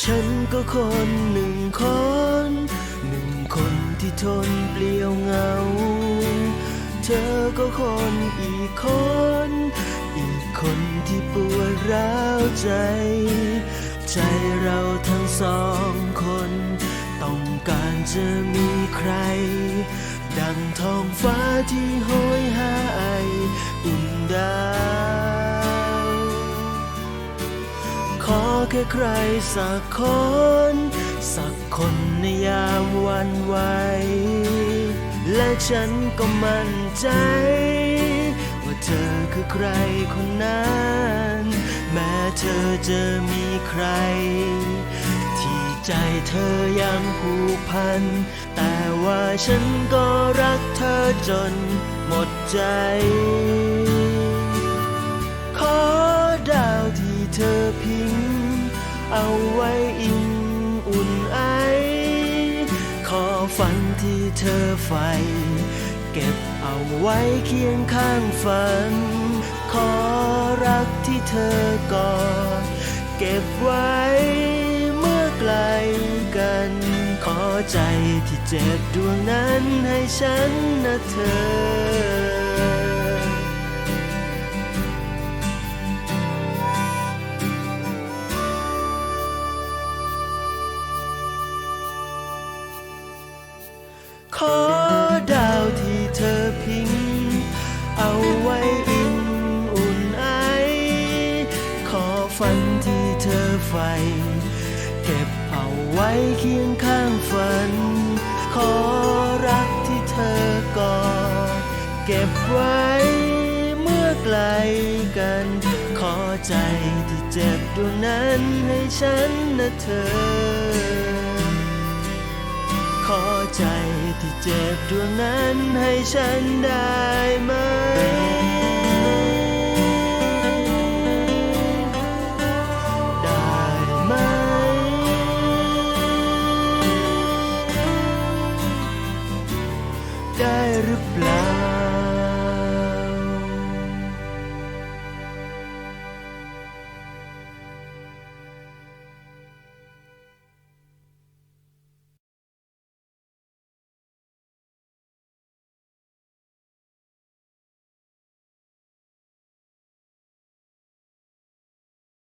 ฉันก็คนหนึ่งคน หนึ่งคนที่ทนเปลี่ยวเหงา เธอก็คนอีกคน อีกคนที่ปวดร้าวใจ ใจเราทั้งสองคน ต้องการจะมีใคร ดังท้องฟ้าที่โหยหายอุ่นดาว แค่ใครสักคน สักคนในยามวันไหว และฉันก็มั่นใจ ว่าเธอคือใครคนนั้น แม้เธอจะมีใคร ที่ใจเธอยังผูกพัน แต่ว่าฉันก็รักเธอจนหมดใจ ขอดาวที่เธอพิมพ์ เอาไว้อิงอุ่นไอ ขอฝันที่เธอใฝ่เก็บเอาไว้เคียงข้างฝัน ขอรักที่เธอกอดเก็บไว้เมื่อไกลกัน ขอใจที่เจ็บดวงนั้นให้ฉันนะเธอ อดาวที่เธอพิมพ์เอาไว้อิงอุ่นไอ ขอฝันที่เธอใฝ่เก็บเอาไว้เคียงข้างฝัน ขอรักที่เธอกอดเก็บไว้เมื่อไกลกัน ขอใจที่เจ็บดวงนั้นให้ฉันนะเธอ ใจที่เจ็บดวงนั้นให้ฉันได้ไหม